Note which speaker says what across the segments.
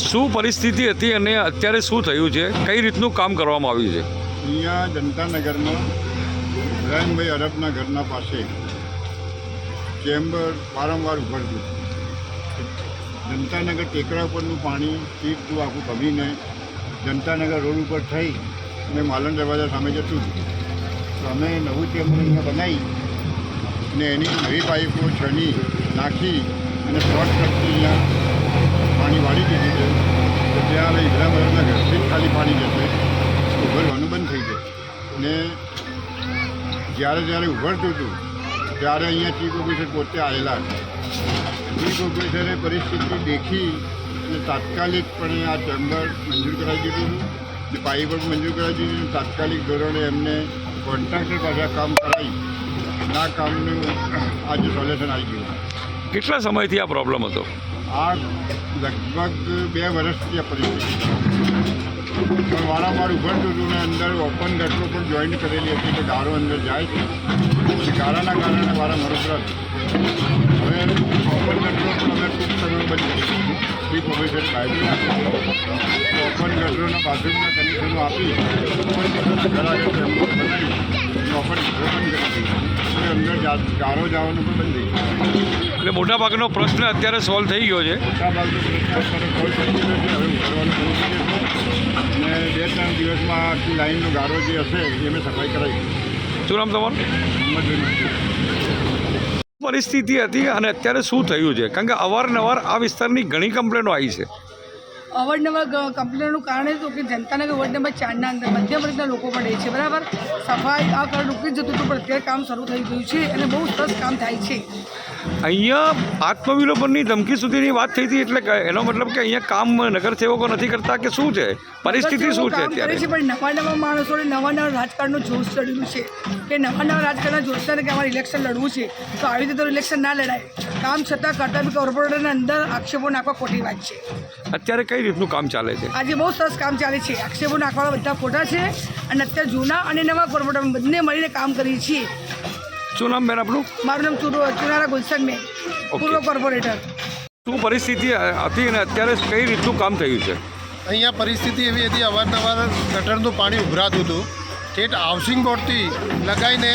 Speaker 1: શું પરિસ્થિતિ હતી અને અત્યારે શું થયું છે? કઈ રીતનું કામ કરવામાં આવ્યું છે?
Speaker 2: અહીંયા જનતાનગરમાં ઇબ્રાહીમભાઈ અરબના ઘરના પાસે ચેમ્બર વારંવાર ઉભરતું જનતાનગર ટેકરા ઉપરનું પાણી સીધું આખું ભમીને જનતાનગર રોડ ઉપર થઈ અને માલણ દરવાજા સામે જતું તો અમે નવું ચેમ્બર અહીંયા બનાવી અને એની નવી પાઇપો છની નાખી અને શોર્ટ કટથી અહીંયા પાણી વાળી દીધું છે તો ત્યાં હવે ઇબ્રાહીમ અરબના પાણી જશે ઉભરવાનું બંધ થઈ જાય ને જ્યારે જ્યારે ઉભરતું હતું ત્યારે અહીંયા ચીફ ઓફિસર પોતે આવેલા હતા. ચીફ ઓફિસરે પરિસ્થિતિ દેખી અને તાત્કાલિકપણે આ ચેમ્બર મંજૂર કરાવી દીધું હતું. ને પાઇપ પણ મંજૂર કરાવી દીધું તાત્કાલિક ધોરણે એમને કોન્ટ્રાક્ટર પાસે કામ કરાવી. આ કામનું આજે સોલ્યુશન આવી ગયું.
Speaker 1: કેટલા સમયથી આ પ્રોબ્લેમ હતો?
Speaker 2: આ લગભગ બે વર્ષથી આ પરિસ્થિતિ પણ વારંવાર ઉભરતું હતું ને અંદર ઓપન ગટરો પણ જોઈન્ટ કરેલી હતી કે ગારો અંદર જાય છે. ગારાના કારણે વારંવાર ઉભરાતું હવે ઓપન ગટરો પણ અમે ખૂબ સમય બની કરીશું પ્રોફેસર ઓફિસર ઓપન ગટરોના બાથરૂમના કનેક્શનો આપી ઓપન ગટરોના ઘર આગળ બનાવી ઓપન ગટરો બંધ કરી અંદર ગારો જવાનું પણ બંધ થઈ
Speaker 1: એટલે મોટાભાગનો પ્રશ્ન અત્યારે સોલ્વ થઈ ગયો છે.
Speaker 2: અને બે ત્રણ દિવસમાં આખી લાઈનનો ગારો જે હશે એ અમે સફાઈ કરાવી
Speaker 1: શું નામ તમારું? પરિસ્થિતિ હતી અને અત્યારે શું થયું છે? કારણ કે અવારનવાર આ વિસ્તારની ઘણી કમ્પ્લેનો આવી છે.
Speaker 3: અવારનવાર કમ્પ્લેનનું કારણ એ હતું કે જનતાનગર વોર્ડ નંબર ચારના અંદર મધ્યમ વર્ગના લોકો પણ રહે છે બરાબર? સફાઈ આ કારણ રૂકી જતું હતું પણ અત્યારે કામ શરૂ થઈ ગયું છે અને બહુ સરસ કામ થાય છે.
Speaker 1: અહીંયા આત્મવિલોપનની ધમકી સુધીની વાત થઈ હતી એટલે એનો મતલબ કે અહીંયા કામ નગરસેવકો નથી કરતા કે શું છે? પરિસ્થિતિ શું છે અત્યારે?
Speaker 3: છે પણ નવા નવા માણસોને નવા નવા રાજકારણનું જોશ ચડેલું છે. કે નવા નવા રાજકારણના જોશને કે અમારે ઇલેક્શન લડવું છે તો આવી રીતે તો ઇલેક્શન ના લડાય. કામ છતાં કરતા બી કોર્પોરેટરના અંદર આક્ષેપો નાખવા ખોટી વાત છે.
Speaker 1: અત્યારે કઈ રીતનું કામ ચાલે છે?
Speaker 3: આજે બહુ સરસ કામ ચાલે છે. આક્ષેપો નાખવાના બધા ખોટા છે અને અત્યારે જૂના અને નવા કોર્પોરેટર બંને મળીને કામ કરીએ છીએ.
Speaker 1: શું નામ બેન આપણું
Speaker 3: મારું નામ ચુરુ ચુનારા ગુલશન મેં પૂર્વ કોર્પોરેટર.
Speaker 1: શું પરિસ્થિતિ હતી અને અત્યારે કઈ રીતનું કામ થયું છે?
Speaker 4: અહીંયા પરિસ્થિતિ એવી હતી અવારનવાર ગટરનું પાણી ઉભરાતું હતું. ઠેઠ હાઉસિંગ બોર્ડથી લગાવીને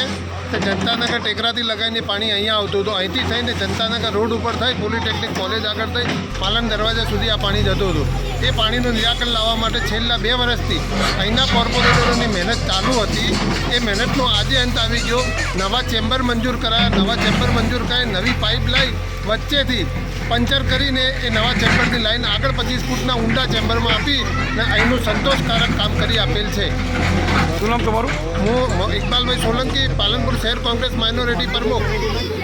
Speaker 4: તે જનતાનગર ટેકરાથી લગાવીને પાણી અહીંયા આવતું હતું. અહીંથી થઈને જનતાનગર રોડ ઉપર થઈ પોલિટેકનિક કોલેજ આગળ થઈ પાલન દરવાજા સુધી આ પાણી જતું હતું. એ પાણીનું નિરાકરણ લાવવા માટે છેલ્લા બે વર્ષથી અહીંના કોર્પોરેટરોની મહેનત ચાલુ હતી. એ મહેનતનો આજે અંત આવી ગયો. નવા ચેમ્બર મંજૂર કરાયા. નવા ચેમ્બર મંજૂર કરાય નવી પાઇપ લાઈ વચ્ચેથી પંચર કરીને એ નવા ચેમ્બરની લાઈન આગળ પચીસ ફૂટના ઊંડા ચેમ્બરમાં આપી અને અહીંનું સંતોષકારક કામ કરી આપેલ છે.
Speaker 1: શું નામ તમારું?
Speaker 4: હું ઇકબાલભાઈ સોલંકી પાલનપુર શહેર કોંગ્રેસ માઇનોરિટી પ્રમુખ.